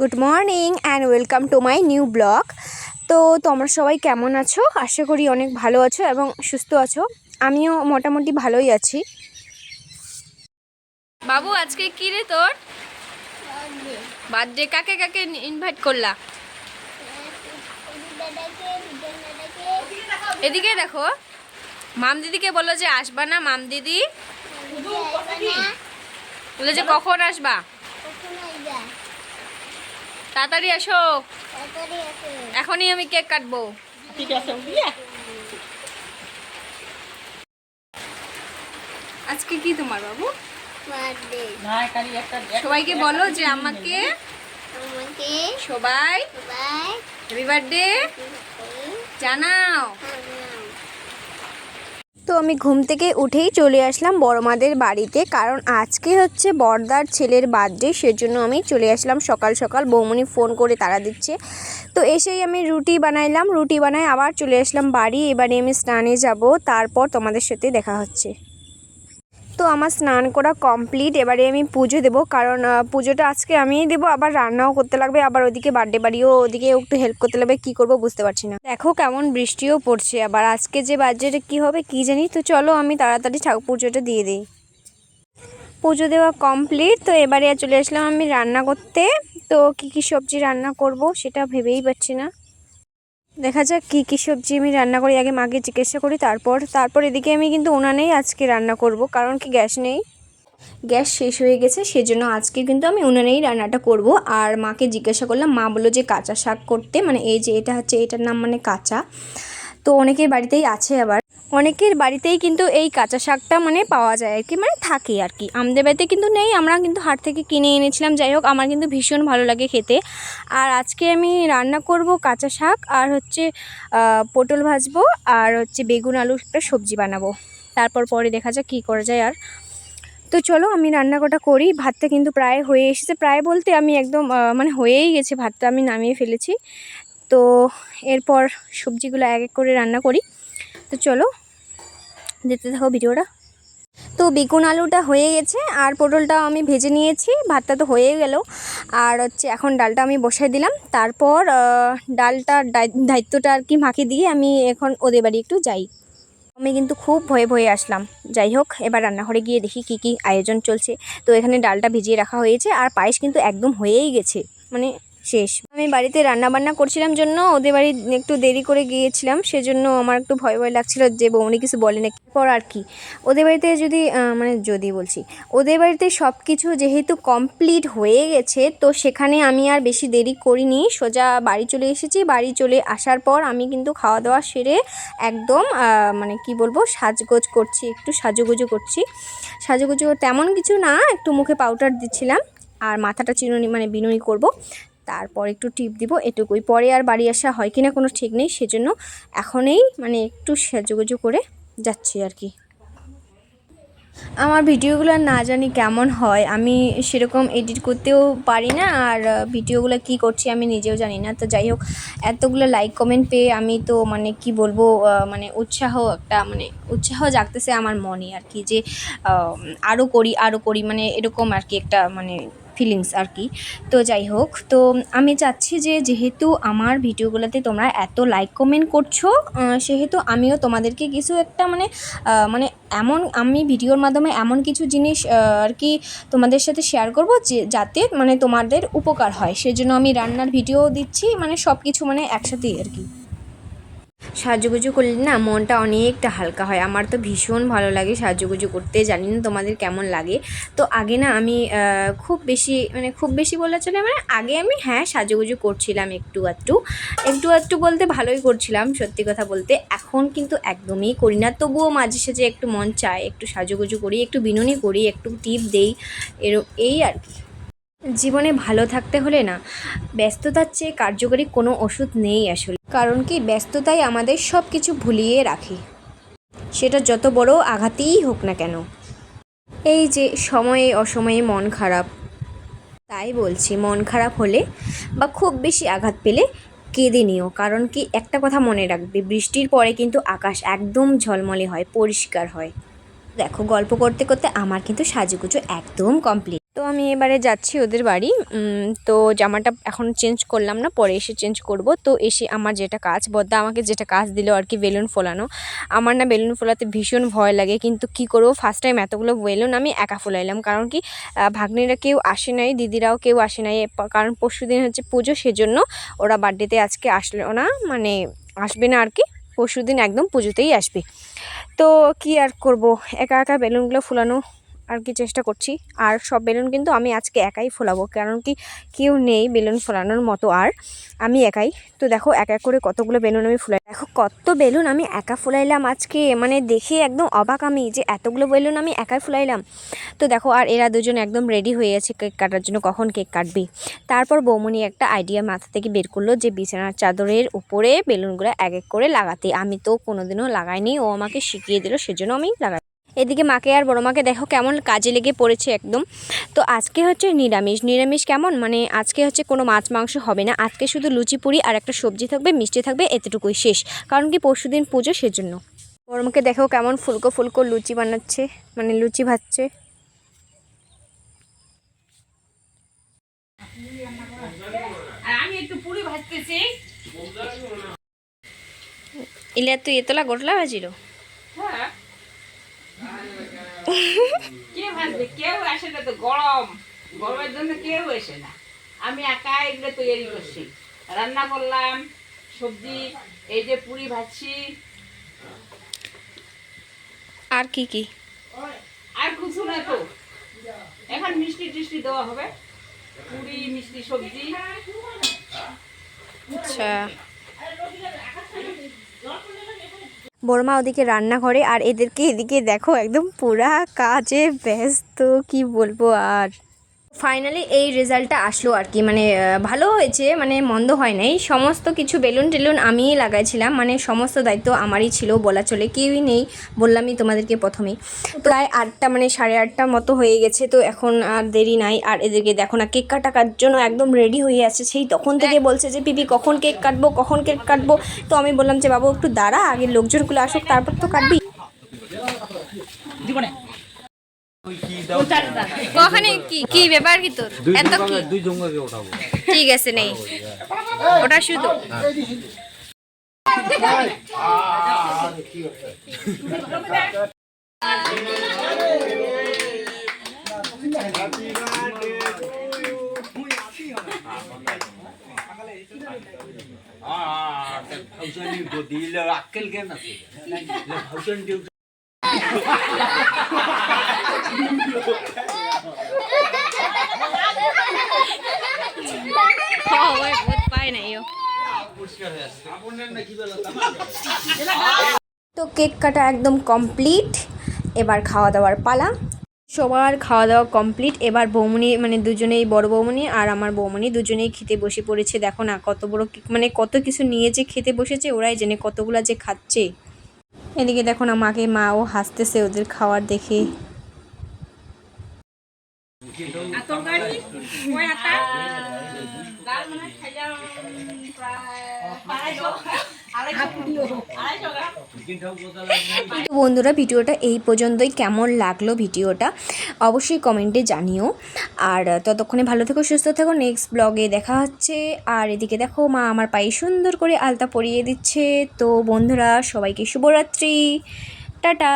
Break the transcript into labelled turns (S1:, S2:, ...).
S1: Good morning and welcome to my new blog তো তোমরা সবাই কেমন আছো? আশা করি অনেক ভালো আছো এবং সুস্থ আছো। আমিও মোটামুটি ভালোই আছি। বাবু, আজকে কি রে তোর? বার্থডে কাকে কাকে ইনভাইট করলা? এদিকে দেখো। মাম দিদিকে বলো যে আসবা না মাম দিদি বলে যে কখন আসবা? তাড়াতাড়ি আসো। এখনই আমি কেক কাটবো।
S2: ঠিক আছে
S1: আজকে কি তোমার বাবু?
S2: না খালি একটা
S1: সবাইকে বলো যে আমাকে সবাই হ্যাপি বার্থডে জানাও। তো আমি ঘুম থেকে উঠেই চলে আসলাম বড়মাদের বাড়িতে। কারণ আজকে হচ্ছে বর্দার ছেলের বার্থডে সেজন্য আমি চলে আসলাম সকাল সকাল। বৌমনি ফোন করে তারা দিচ্ছে। তো এসেই আমি রুটি বানাইলাম। রুটি বানাই আবার চলে আসলাম বাড়ি। এবারে আমি স্নানে যাব। তারপর তোমাদের সাথে দেখা হচ্ছে। তো আমার স্নান করা কমপ্লিট এবারে আমি পুজো দেবো। কারণ পুজোটা আজকে আমিই দেবো, আবার রান্নাও করতে লাগবে, আবার ওদিকে বার্থডে বাড়িও ওদিকে একটু হেল্প করতে লাগবে, কী করব বুঝতে পারছি না। দেখো কেমন বৃষ্টিও পড়ছে, আবার আজকে যে বাজেটে কী হবে কী জানি, তো চলো আমি তাড়াতাড়ি ঠাকুর পুজোটা দিয়ে দিই। পুজো দেওয়া কমপ্লিট তো এবারে চলে আসলাম আমি রান্না করতে। তো কী কী সবজি রান্না করব সেটা ভেবেই পাচ্ছি না। দেখা যাক কী কী সবজি আমি রান্না করি, আগে মাকে জিজ্ঞাসা করি, তারপর তারপর এদিকে আমি কিন্তু উনানেই আজকে রান্না করব, কারণ কি গ্যাস নেই। গ্যাস শেষ হয়ে গেছে, সেজন্য আজকে কিন্তু আমি উনানেই রান্নাটা করব। আর মাকে জিজ্ঞাসা করলাম, মা বলল যে কাঁচা শাক করতে মানে এই যে এটা হচ্ছে, এটার নাম মানে কাঁচা। তো অনেকের বাড়িতেই আছে আবার। অনেকের বাড়িতেই কিন্তু এই কাঁচা শাকটা মানে পাওয়া যায় আর কি মানে থাকে আর কি। আমাদের বাড়িতে কিন্তু নেই, আমরা কিন্তু হাট থেকে কিনে এনেছিলাম, যাই হোক আমার কিন্তু ভীষণ ভালো লাগে খেতে। আর আজকে আমি রান্না করব কাঁচা শাক আর হচ্ছে পটল ভাজবো আর হচ্ছে বেগুন আলুর একটা সবজি বানাবো। তারপর পরে দেখা যাক কী করা যায় আর। তো চলো আমি রান্নাটা করি, ভাতটা কিন্তু প্রায় হয়ে এসেছে। প্রায় বলতে আমি একদম মানে হয়েই গেছে, ভাতটা আমি নামিয়ে ফেলেছি। তো এরপর সবজিগুলো এক এক করে রান্না করি। তো চলো দেখতে থাকো ভিডিওটা। তো বেগুন আলুটা হয়ে গেছে আর পটলটাও আমি ভেজে নিয়েছি ভাতটা তো হয়ে গেল। আর হচ্ছে এখন ডালটা আমি বসাই দিলাম তারপর আহ, ডালটার দায়িত্বটা আর কি মাকে দিয়ে আমি এখন ওদের বাড়ি একটু যাই। আমি কিন্তু খুব ভয়ে ভয়ে আসলাম। যাই হোক এবার রান্নাঘরে গিয়ে দেখি কি কি আয়োজন চলছে। তো এখানে ডালটা ভিজিয়ে রাখা হয়েছে আর পায়েস কিন্তু একদম হয়েই গেছে মানে শেষ। আমি বাড়িতে রান্না বান্না করছিলাম জন্য, ওদের বাড়ি একটু দেরি করে গিয়েছিলাম, সেজন্য আমার একটু ভয় ভয় লাগছিল যে বৌনি কিছু বলে না পর আর কি, ওদের বাড়িতে যদি মানে যদি বলছি, ওদের বাড়িতে সব কিছু যেহেতু কমপ্লিট হয়ে গেছে, তো সেখানে আমি আর বেশি দেরি করিনি, সোজা বাড়ি চলে এসেছি, বাড়ি চলে আসার পর আমি কিন্তু খাওয়া দাওয়া সেরে একদম মানে কি বলব, সাজগোজ করছি, একটু সাজুগুজু করছি। সাজুগুজু তেমন কিছু না, একটু মুখে পাউডার দিচ্ছিলাম, আর মাথাটা চিরুনি মানে বিনুনি করব। তারপর একটু টিপ দিব এটুকুই। পরে আর বাড়ি আসা হয় কিনা কোনো ঠিক নেই, সেজন্য এখনই মানে একটু সাজুগুজু করে যাচ্ছি আর কি। আমার ভিডিওগুলো না জানি কেমন হয়, আমি সেরকম এডিট করতেও পারি না আর ভিডিওগুলো কি করছি আমি নিজেও জানি না। তো যাই হোক, এতগুলো লাইক কমেন্ট পেয়ে আমি তো মানে কি বলব মানে উৎসাহ একটা মানে উৎসাহ জাগতেছে আমার মনে আর কি যে আরও করি আরও করি মানে এরকম আর কি একটা মানে ফিলিংস আর কি। তো যাই হোক, তো আমি চাচ্ছি যে যেহেতু আমার ভিডিওগুলোতে তোমরা এত লাইক কমেন্ট করছ সেহেতু আমিও তোমাদেরকে কিছু একটা মানে মানে এমন আমি ভিডিওর মাধ্যমে এমন কিছু জিনিস আর কি তোমাদের সাথে শেয়ার করব যে, যাতে মানে তোমাদের উপকার হয়। সেজন্য আমি রান্নার ভিডিও দিচ্ছি মানে সব কিছু মানে একসাথেই আর কি। সাজুগুজু করলে না মনটা অনেকটা হালকা হয়। আমার তো ভীষণ ভালো লাগে সাজুগুজু করতে, জানি না তোমাদের কেমন লাগে। তো আগে না আমি খুব বেশি মানে খুব বেশি বলা চলে মানে আগে আমি হ্যাঁ সাজুগুজু করছিলাম একটু আধটু। একটু আধটু বলতে ভালোই করছিলাম, সত্যি কথা বলতে। এখন কিন্তু একদমই করি না। তবুও মাঝে সাঝে একটু মন চায়, একটু সাজুগুজু করি, একটু বিনুনি করি, একটু টিপ দেই এর এই আর কি। জীবনে ভালো থাকতে হলে না ব্যস্ততার চেয়ে কার্যকরী কোনো ওষুধ নেই আসলে। কারণ কি ব্যস্ততাই আমাদের সব কিছু ভুলিয়ে রাখে। সেটা যত বড় আঘাতেই হোক না কেন। এই যে সময়ে অসময়ে মন খারাপ, তাই বলছি মন খারাপ হলে বা খুব বেশি আঘাত পেলে কেঁদে নিও। কারণ কি একটা কথা মনে রাখবে, বৃষ্টির পরে কিন্তু আকাশ একদম ঝলমলে হয়, পরিষ্কার হয়। দেখো গল্প করতে করতে আমার কিন্তু সাজুগুজু একদম কমপ্লিট তো আমি এবারে যাচ্ছি ওদের বাড়ি। তো জামাটা এখন চেঞ্জ করলাম না, পরে এসে চেঞ্জ করব। তো এসে আমার যেটা কাজ, বদ্দা আমাকে যেটা কাজ দিল আর কি বেলুন ফোলানো। আমার না বেলুন ফোলাতে ভীষণ ভয় লাগে, কিন্তু কি করব? ফার্স্ট টাইম এতগুলো বেলুন আমি একা ফোলাইলাম। কারণ কি ভাগ্নিরা কেউ আসে নাই, দিদিরাও কেউ আসে নাই। কারণ পরশু দিন হচ্ছে পুজো, সেজন্য ওরা বার্থডেতে আজকে আসলো না। মানে আসবে না আর কি, পরশু দিন একদম পুজোতেই আসবে। তো কি আর করব? একা একা বেলুনগুলো ফোলানো আর কি চেষ্টা করছি। আর সব বেলুন কিন্তু আমি আজকে একাই ফোলাবো, কারণ কি কেউ নেই বেলুন ফোলানোর মতো আর আমি একাই। তো দেখো এক এক করে কতগুলো বেলুন আমি ফুলাই। দেখো কত বেলুন আমি একা ফুলাইলাম আজকে মানে দেখে একদম অবাক আমি যে এতগুলো বেলুন আমি একাই ফুলাইলাম। তো দেখো আর এরা দুজন একদম রেডি হয়ে আছে কেক কাটার জন্য, কখন কেক কাটবি? তারপর বৌমনি একটা আইডিয়া মাথা থেকে বের করল যে বিছানার চাদরের উপরে বেলুনগুলো এক এক করে লাগাতে। আমি তো কোনোদিনও লাগাইনি, ও আমাকে শিখিয়ে দিল, সেজন্য আমি লাগাই এদিকে মাকে আর বড় মাকে দেখো কেমন কাজে লেগে পড়েছে একদম। তো আজকে হচ্ছে নিরামিষ। নিরামিষ কেমন? মানে আজকে হচ্ছে কোনো মাছ মাংস হবে না। আজকে শুধু লুচি, পুরি আর একটা সবজি থাকবে, মিষ্টি থাকবে, এতটুকুই শেষ। কারণ কি পরশুদিন পুজো সেজন্য। বড় মাকে দেখো কেমন ফুলকো ফুলকো লুচি বানাচ্ছে মানে লুচি ভাজছে। ইলিয়া তুই এতলা গোটলা ভাজিল?
S2: হ্যাঁ। কে ভাজবে কেউ আসে না তো গরম। গরমের জন্য কেউ আসে না। আমি একা এগুলো তৈরি করছি। রান্না করলাম সবজি এই যে পুরি ভাজছি।
S1: আর কি কি?
S2: আর কিছু না তো। এখন মিষ্টি টিষ্টি দেওয়া হবে। পুরি মিষ্টি সবজি।
S1: আচ্ছা। বড়মা ওদিকে রান্নাঘরে আর এদেরকে এদিকে দেখো একদম পুরা কাজে ব্যস্ত কি বলব আর? ফাইনালি এই রেজাল্টটা আসলো আর কি। মানে ভালো হয়েছে মানে মন্দ হয় নাই। সমস্ত কিছু বেলুন টেলুন আমিই লাগাইছিলাম। মানে সমস্ত দায়িত্ব আমারই ছিল বলা চলে। কেউই নেই বললামই তোমাদেরকে প্রথমেই। প্রায় আটটা মানে সাড়ে আটটা মতো হয়ে গেছে তো এখন আর দেরি নাই। আর এদেরকে দেখো না কেক কাটার জন্য একদম রেডি হয়ে আছে। সেই তখন থেকে বলছে যে পিপি কখন কেক কাটবো কখন কেক কাটবো? তো আমি বললাম যে বাবু একটু দাঁড়া আগে লোকজনগুলো আসুক তারপর তো কাটবি। কখনই কি কি ব্যাপার কি তোর এত কি
S3: দুই জঙ্গকে উঠাবো
S1: ঠিক আছে নেই ওটা শুধু
S3: দিল আক্কেল
S1: কেন ভাউসান তো কেক কাটা একদম কমপ্লিট, এবার খাওয়া দাওয়ার পালা। সবার খাওয়া দাওয়া কমপ্লিট, এবার বৌমনি মানে দুজনেই, বড় বৌমনি আর আমার বৌমনি দুজনেই খেতে বসে পড়েছে। দেখো না, কত বড় মানে কত কিছু নিয়ে যে খেতে বসেছে, ওরাই জেনে কতগুলা যে খাচ্ছে। এদিকে দেখো না, মাকে মাও হাসতেছে ওদের খাওয়ার দেখে। বন্ধুরা, ভিডিওটা এই পর্যন্তই। কেমন লাগল ভিডিওটা? অবশ্যই কমেন্টে জানিও। আর ততক্ষণে ভালো থেকো, সুস্থ থেকো। নেক্সট ব্লগে দেখা হচ্ছে। আর এদিকে দেখো, মা আমার পায়ে সুন্দর করে আলতা পরিয়ে দিচ্ছে। তো বন্ধুরা, সবাইকে শুভরাত্রি। টাটা!